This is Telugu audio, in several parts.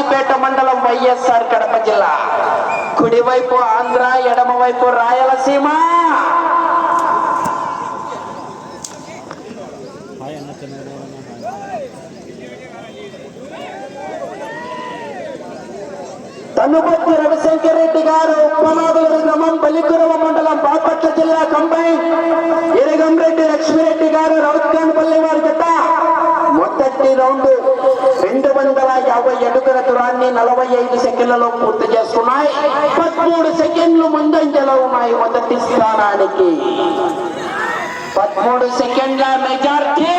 గ్రామం కాజీపేట మండలం వైఎస్ఆర్ కడప జిల్లా కుడివైపు ఆంధ్ర ఎడమవైపు రాయలసీమ హాయ్ అన్న చిన్నగా హాయ్ తనుపతి రవిశంకర్ రెడ్డి గారు ఉప్పనాదుల గ్రామం బలికురవ మండలం బాపట్ల జిల్లా కంబైన్ ఎరగంరెడ్డి లక్ష్మిరెడ్డి గారు రౌత్కాన్పల్లి వారి జత మొదటి రౌండ్ రెండు వందల యాభై అడుగుల దూరాన్ని నలభై ఐదు సెకండ్లలో పూర్తి చేస్తున్నాయి. పదమూడు సెకండ్లు ముందంజలో ఉన్నాయి మొదటి స్థానానికి. పదమూడు సెకండ్ల మెజార్టీ.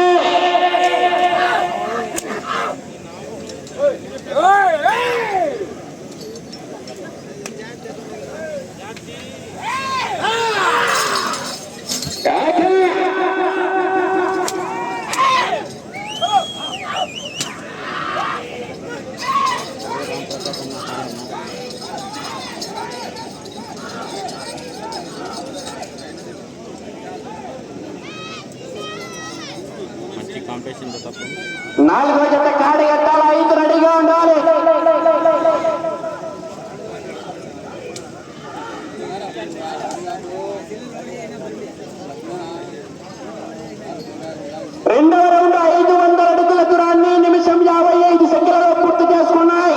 నాలుగో జత కాడి కట్టాలి ఐదు రెడీగా ఉండాలి రెండవ రౌండ్ ఐదు వందల అడుగుల దూరాన్ని నిమిషం యాభై ఐదు సెకండ్లలో పూర్తి చేసుకున్నాయి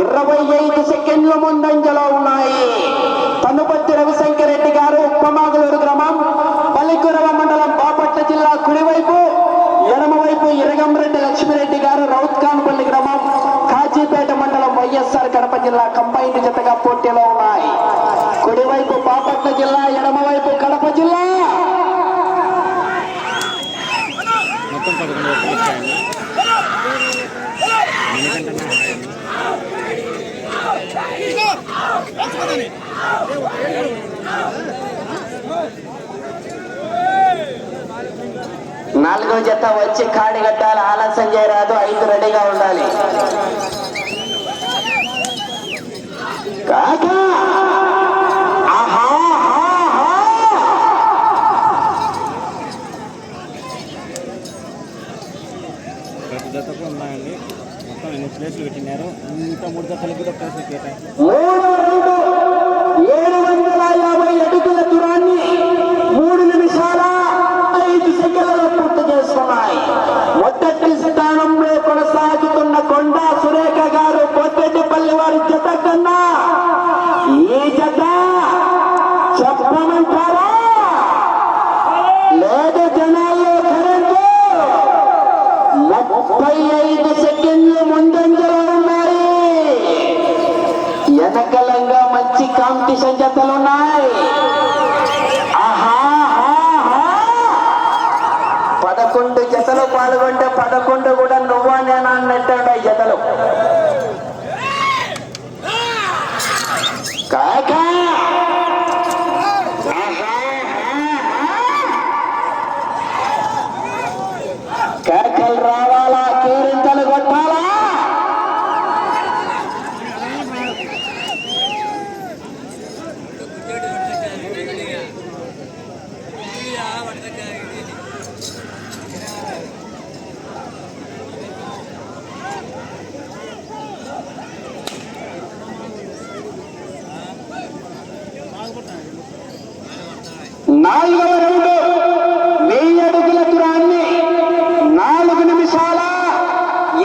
ఇరవై ఐదు సెకండ్ల ముందంజలో ఉన్నాయి తనుపత్తి రవిశంకర్ రెడ్డి గారు ఉప్పమాగులూరు గ్రామం పల్లికురవ మండలం బాపట్ల జిల్లా కుడివైపు ఎడమవైపు ఇరగంరెడ్డి లక్ష్మిరెడ్డి గారు రౌత్కాన్పల్లి గ్రామం కాజీపేట మండలం వైఎస్ఆర్ కడప జిల్లా కంబైన్డ్ జతగా పోటీలో ఉన్నాయి. కుడివైపు బాపట్ల జిల్లా ఎడమవైపు కడప జిల్లా మొత్తం పదకొండు వరకు వచ్చాయండి ఎందుకంటే హాయ్ అన్న నాలుగో జత వచ్చి కాడి కట్టాలి ఆలస్యం చేయరాదు ఐదు రెడీగా ఉండాలి కాకా ఆహా ఆహా ప్రతి జతకు ఉన్నాయండి మొత్తం ఎన్ని ప్లేస్లు పెట్టినారు ఇంకా మూడు జతలకు కూడా ప్లేస్లు మూడు ఏడు వందల యాభై అడుగుల దూరాన్ని మూడు నిమిషాల ఐదు సెకండ్లలో పూర్తి చేస్తున్నాయి. మొదటి స్థానం కాంపిటీషన్ ఉన్నాయి పదకొండు జతలు పాల్గొంటే పదకొండు కూడా నువ్వా నేనా అన్నట్టు జతలు. కాకా ఆహా, ఆహా. కేకలు రావాలా కేరింతలు కొట్టాలా నాలుగవ రౌండ్ వెయ్యి అడుగుల దూరాన్ని నాలుగు నిమిషాల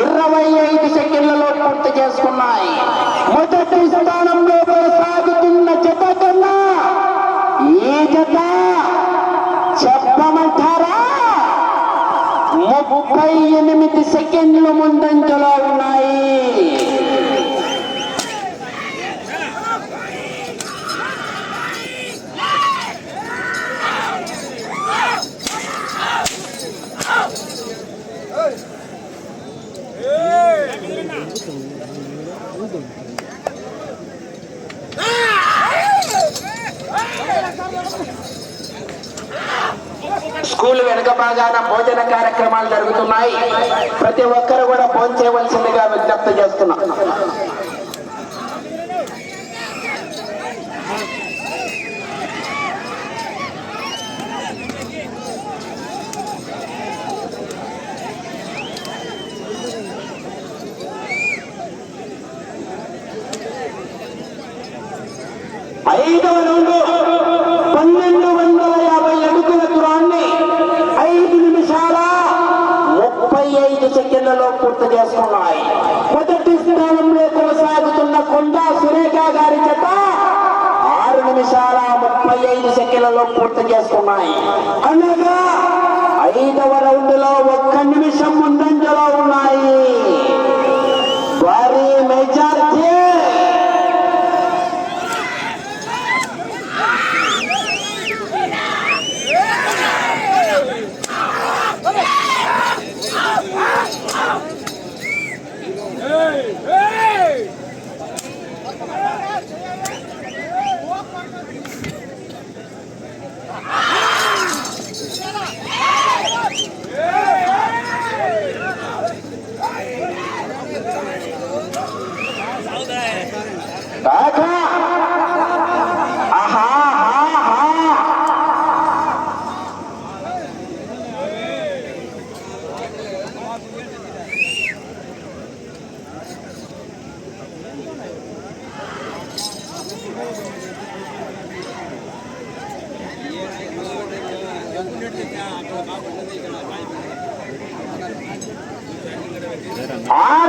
ఇరవై ఐదు సెకండ్లలో పూర్తి చేసుకున్నాయి మొదటి స్థానంలో కొనసాగుతున్న జత కన్నా ఈ జత చెప్పమంటారా ముప్పై ఎనిమిది సెకండ్లు ముందంజలో ఉన్నాయి స్కూల్ బాగాన భోజన కార్యక్రమాలు జరుగుతున్నాయి. ప్రతి ఒక్కరు కూడా భోజనం చేయవలసిందిగా విజ్ఞప్తి చేస్తున్నా. ఐదవ రెండు ప్రవర్త చేస్తున్నాయి మొదటి స్థానంలో కొనసాగుతున్న కొండా సురేఖ గారి చేత ఆరు నిమిషాల ముప్పై ఐదు సెకండ్లలో పూర్తి చేసుకున్నాయి అనగా ఐదవ రౌండ్లో ఒక్క నిమిషం ముందంజలో ఉన్నాయి. ஆ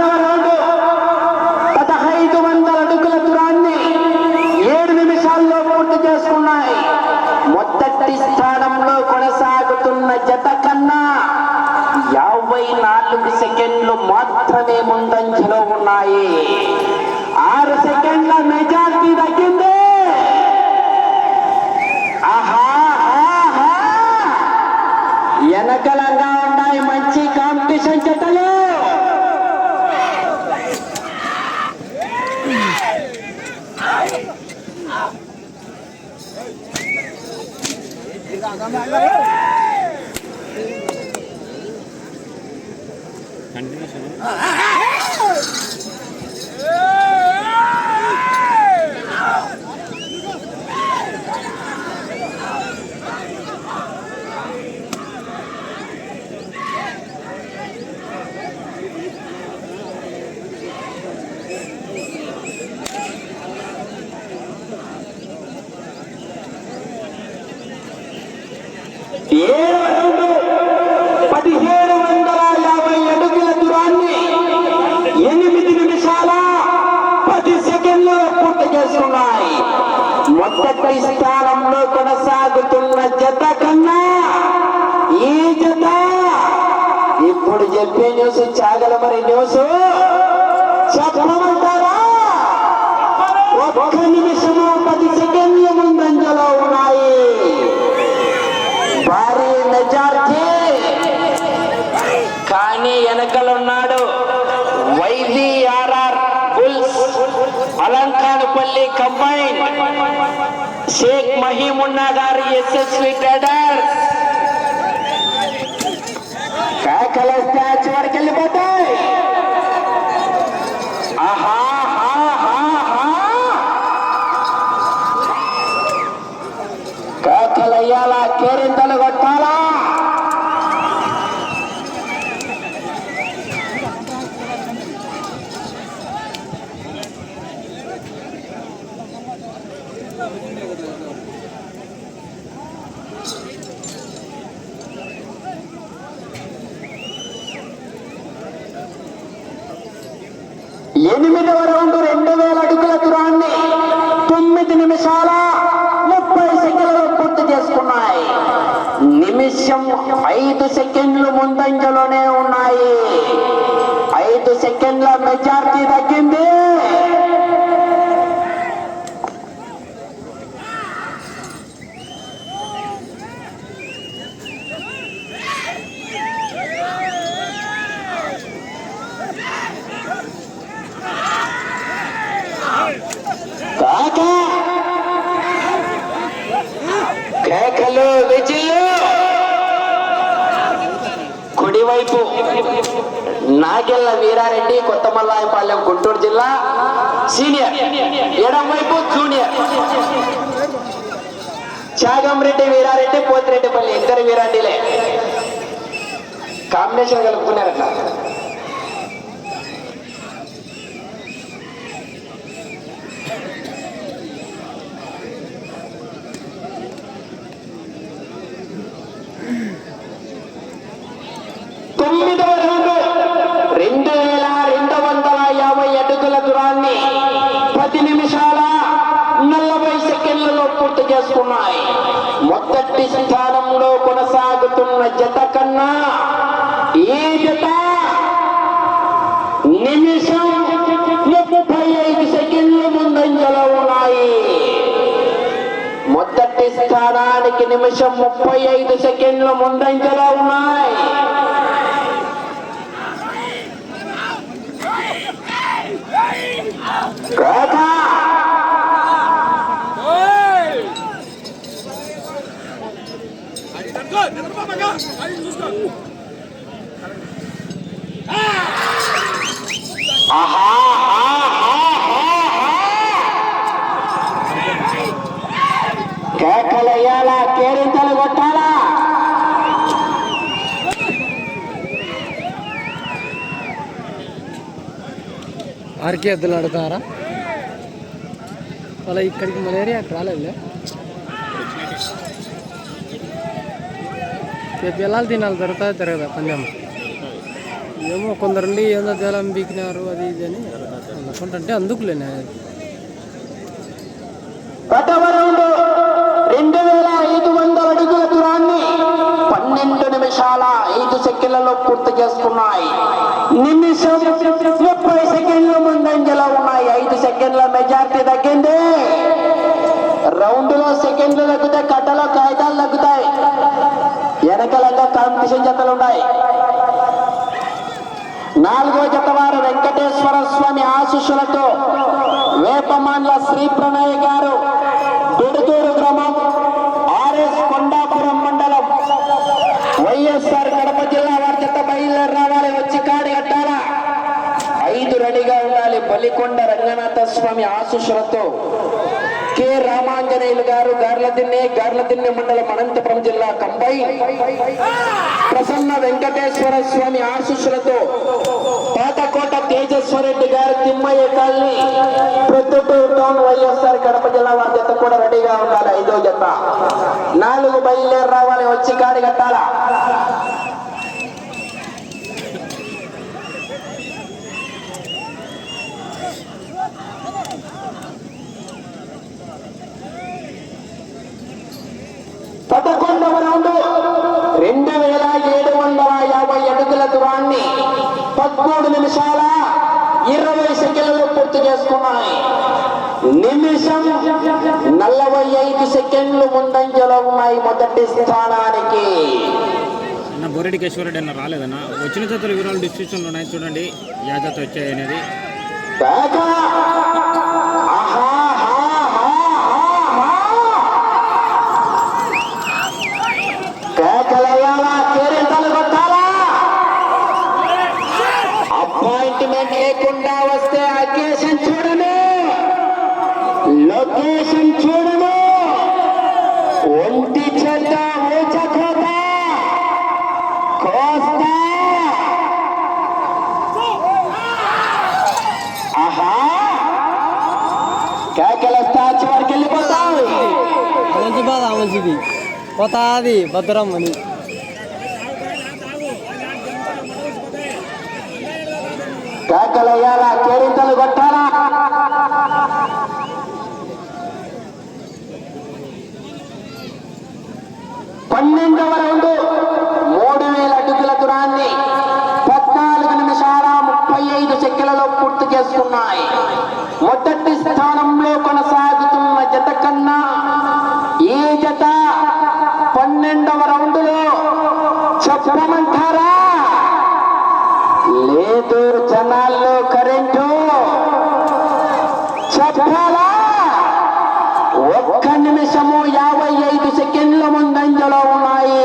వెనకలంగా ఉన్నాయి మంచి కాంపిటీషన్ జతలు కంటిన్యూషన్ ఏడు రౌండ్ పదిహేడు వందల యాభై అడుగుల దూరాన్ని ఎనిమిది నిమిషాల పది సెకండ్లు పూర్తి చేసుకున్నాయి మొదటి స్థానంలో కొనసాగుతున్న జత కన్నా ఈ జత. ఇప్పుడు చెప్పే న్యూస్ చాగల మరి news. వెనకలున్నాడు. YVRR bulls Alankanapalli combine Shaikh Mahimunna గారి ఎస్ఎస్వి ట్రేడర్ కాకల స్టాచ్ వరకు వెళ్ళిపోతాయి ఆహా ఆహా, ఆహా. కేకలయ్యాలా కేరింతలు కొట్టాలా ఎనిమిదవ రౌండ్ రెండు వేల అడుగుల దూరాన్ని తొమ్మిది నిమిషాల ముప్పై సెకండ్లు పూర్తి చేసుకున్నాయి. నిమిషం ఐదు సెకండ్లు ముందంజలోనే ఉన్నాయి. ఐదు సెకండ్ల మెజార్టీ తగ్గింది. రెడ్డి వీరారెడ్డి పోతిరెడ్డిపల్లి ఇద్దరు వీరారెడ్డిలే. కాంబినేషన్ కలుపుకున్నారట. తొమ్మిదవ రౌండ్. రెండు వేల రెండు వందల యాభై అడుగుల దూరాన్ని పది నిమిషాల నలభై సెకండ్లలో పూర్తి చేసుకున్నాయి. మొదటి స్థానంలో కొనసాగుతున్న జత కన్నా ఈ జత నిమిషం ముప్పై ఐదు సెకండ్లు ముందంజలో ఉన్నాయి. మొదటి స్థానానికి నిమిషం ముప్పై ఐదు సెకండ్లు ముందంజలో ఉన్నాయి రాధా ఆహా కేకలయ్యాలా కేరింతలు కొట్టాలా ఇక్కడికి ఎద్దులు అడుగుతారా వాళ్ళ ఇక్కడికి మలేరియా అక్కడ రాలేదు రేపు వెళ్ళాలి తినాలి దొరుకుతుంది తిరగదా పందెం. ఏమో కొందరుండి ఏదో జలం బీకినారు అది ఇది అని అనుకుంటుంటే అందుకులేనే గతవరంలో రెండు వేల ఐదు వందల అడుగుల దూరాన్ని పన్నెండు నిమిషాల ఐదు సెకండ్లలో పూర్తి చేసుకున్నాయి. నిమిషం ముప్పై సెకండ్ల ముందంజలో ఉన్నాయి ఐదు సెకండ్ల మెజార్టీ తగ్గింది. రౌండ్లో సెకండ్లు తగ్గుతాయి కట్టలో కాగితాలు తగ్గుతాయి. వెనకలంగా కాంపిటీషన్ జతలు ఉన్నాయి. నాలుగో జతవారు వెంకటేశ్వర స్వామి ఆశీస్సులతో వేపమాన్ల శ్రీ ప్రణయ్ గారు గుడుదూరు గ్రామం ఆర్ఎస్ కొండాపురం మండలం వైఎస్ఆర్ కడప జిల్లా వారి జత బయలుదేరి రావాలి. వచ్చి కాడి కట్టాలా? ఐదు రెడీగా ఉండాలి బలికొండ రంగనాథ స్వామి ఆశీస్సులతో కె. రామాంజనేయులు గారు గార్లదిన్నె గార్లదిన్నె మండలం అనంతపురం జిల్లా కంబై ప్రసన్న వెంకటేశ్వర స్వామి ఆశీస్సులతో పాతకోట తేజస్వరెడ్డి గారు Thimmaiah colony Proddatur town YSR Kadapa జిల్లా వారి జత కూడా రెడీగా ఉండాలి. ఐదో జత. నాలుగు బయలుదేరి రావాలి వచ్చి కాడి కట్టాలా పదకొండవ రౌండ్ రెండు వేల ఏడు వందల యాభై అడుగుల దూరాన్ని పదమూడు నిమిషాల ఇరవై సెకండ్లు పూర్తి చేసుకున్నాయి. నిమిషం నలభై ఐదు సెకండ్లు ముందంజలో ఉన్నాయి మొదటి స్థానానికి. అన్న బోరెడ్డి కేశ్వరెడ్డి అన్న రాలేదన్న. వచ్చిన జతలు వివరాలు డిస్క్రిప్షన్లో ఉన్నాయి. చూడండి యా జత వచ్చాయి అనేది. చివరికి మంచి బాధ మంచిది పోతాది భద్రం అని కేకలయ్యాలా కేరింతలు కొట్టాలా పన్నెండవ రౌండ్ మూడు వేల అడుగుల దూరాన్ని పద్నాలుగు నిమిషాల ముప్పై ఐదు సెకండ్లలో పూర్తి చేసుకున్నాయి. మొదటి స్థానంలో కొనసాగుతున్న జత కన్నా ఈ జత పన్నెండవ రౌండ్లో చెప్పమంటారా? లేదు జనాల్లో కరెంట్ చెప్పాలా ఒక్క నిమిషము యాభై ఐదు సెకండ్ల ముందంజలో ఉన్నాయి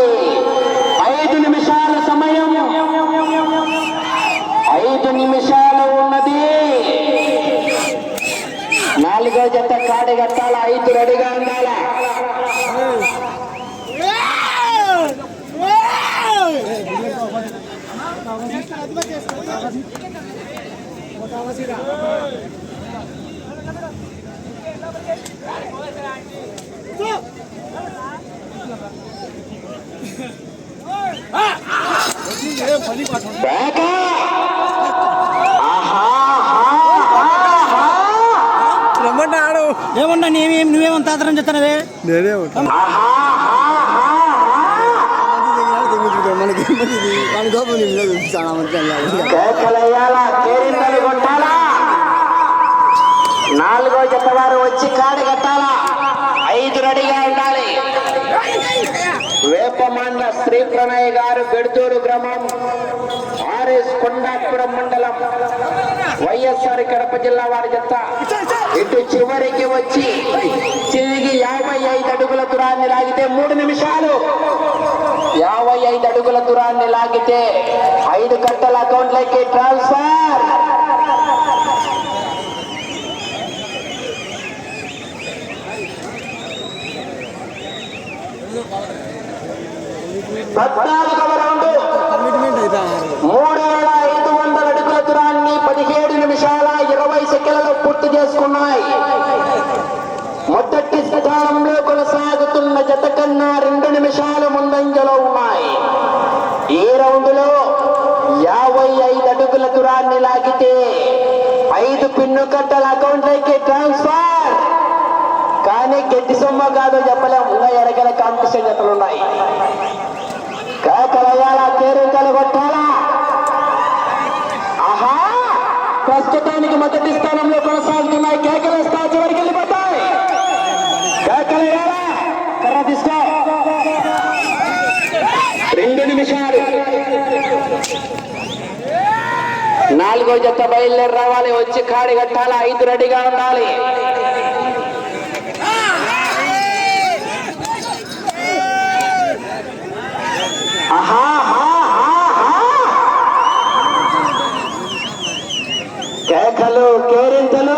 ఐదు నిమిషాల సమయం ఐదు నిమిషాలు ఉన్నది నాలుగో జత కాడి కట్టాల ఐదు రెడీగా ఉండాలా బాగా ఆహా ఆహా, ఆహా. రమ్మంటే ఆడు ఏమన్నా ఆదరం చెప్తానవే. నేనే మనకి మన లేదు చాలా నాలుగో జత వారు వచ్చి కాడి కట్టాలా? ఐదు రెడీగా ఉండాలి. శ్రీ ప్రణయ్ గారు గెడుతూరు గ్రామం ఆర్ఎస్ కొండాపురం మండలం వైఎస్ఆర్ కడప జిల్లా వారి చెత్త. ఇటు చివరికి వచ్చి తిరిగి యాభై ఐదు అడుగుల దూరాన్ని లాగితే మూడు నిమిషాలు. యాభై ఐదు అడుగుల దూరాన్ని లాగితే ఐదు గంటల అకౌంట్లకి ట్రాన్స్ఫర్. పద్నాలుగవ రౌండ్ మూడు వేల ఐదు వందల అడుగుల దూరాన్ని పదిహేడు నిమిషాల ఇరవై సెకండ్లలో పూర్తి చేసుకున్నాయి. మొదటి స్థానంలో కొనసాగుతున్న జత కన్నా రెండు నిమిషాలు ముందంజలో ఉన్నాయి. ఈ రౌండ్లో యాభై ఐదు అడుగుల దూరాన్ని లాగితే ఐదు పిన్ను కట్టల అకౌంట్లోకి ట్రాన్స్ఫర్. కానీ గట్టి సొమ్మ కాదో చెప్పలేం. ఇంకా ఎరగల కాంపిటీషన్ జతలు ఉన్నాయి. కాకలయాల కేరింతలు కొట్టాలా ఆహా! ప్రస్తుతానికి మొదటి స్థానంలో కొనసాగుతున్నాయి కేకలు వస్తా చివరికి వెళ్ళిపోతాయి. కేకలు కర్ర తీసుకో. రెండు నిమిషాలు. నాలుగో జత బయలుదేరి రావాలి వచ్చి కాడి కట్టాలి? ఐదు రెడీగా ఉండాలి ఆహా ఆహా, ఆహా. కేకలు కేరింతలు.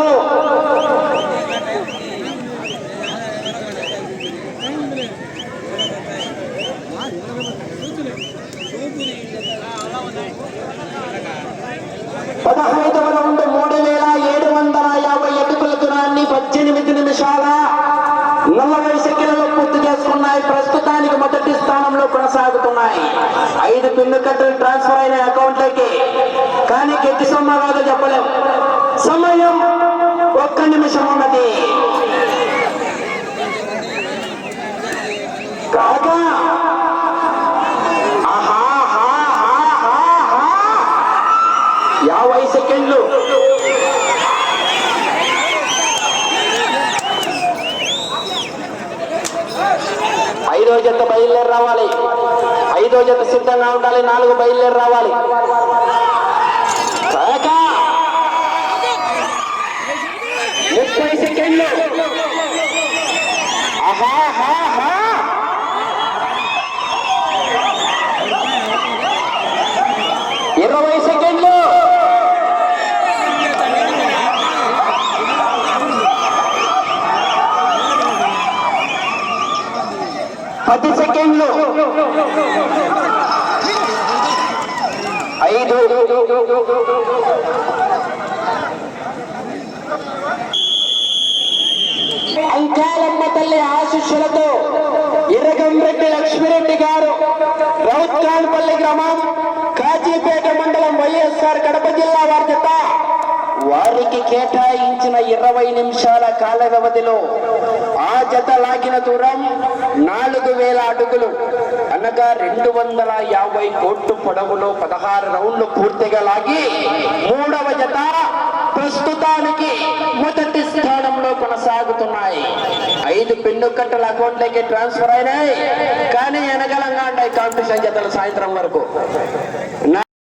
పదహైదవ నుండి మూడు వేల ఏడు వందల యాభై అడుగుల దూరాన్ని పద్దెనిమిది నిమిషాల నలభై సెకండ్లలో పూర్తి చేసుకున్నాయి ప్రస్తుతానికి మొదటి స్థానంలో కొనసాగుతున్నాయి ఐదు పిన్ను కట్టలు ట్రాన్స్ఫర్ అయిన అకౌంట్లకి కానీ గట్టి సొమ్మ కాదో చెప్పలేం. సమయం ఒక్క నిమిషం ఉన్నది. కాగా ఆహా యాభై సెకండ్లు. ఐదో జత బయలుదేరి రావాలి. ఐదో జత సిద్ధంగా ఉండాలి. నాలుగు బయలుదేరి రావాలి. ముప్పై సెకండ్లు. ఇరవై సెకండ్లు. పది సెకండ్లు. ఐదు. అంకాలమ్మ తల్లి ఆశిష్యులతో ఇరగంరెడ్డి లక్ష్మిరెడ్డి గారు రౌత్కాన్పల్లి గ్రామం కాజీపేట మండలం వైఎస్ఆర్ కడప జిల్లా వారి జత వారికి కేటాయించిన ఇరవై నిమిషాల కాల వ్యవధిలో ఆ జత లాగిన దూరం నాలుగు వేల అడుగులు. అనగా రెండు వందల యాభై కోట్లు పొడవులో పదహారు రౌండ్లు పూర్తిగా లాగి మూడవ జత ప్రస్తుతానికి మొదటి స్థానంలో కొనసాగుతున్నాయి. ఐదు పెన్ను కట్టల అకౌంట్లకి ట్రాన్స్ఫర్ అయినాయి. కానీ ఎనగలంగా ఉన్నాయి కాంపిటీషన్ జతలు సాయంత్రం వరకు.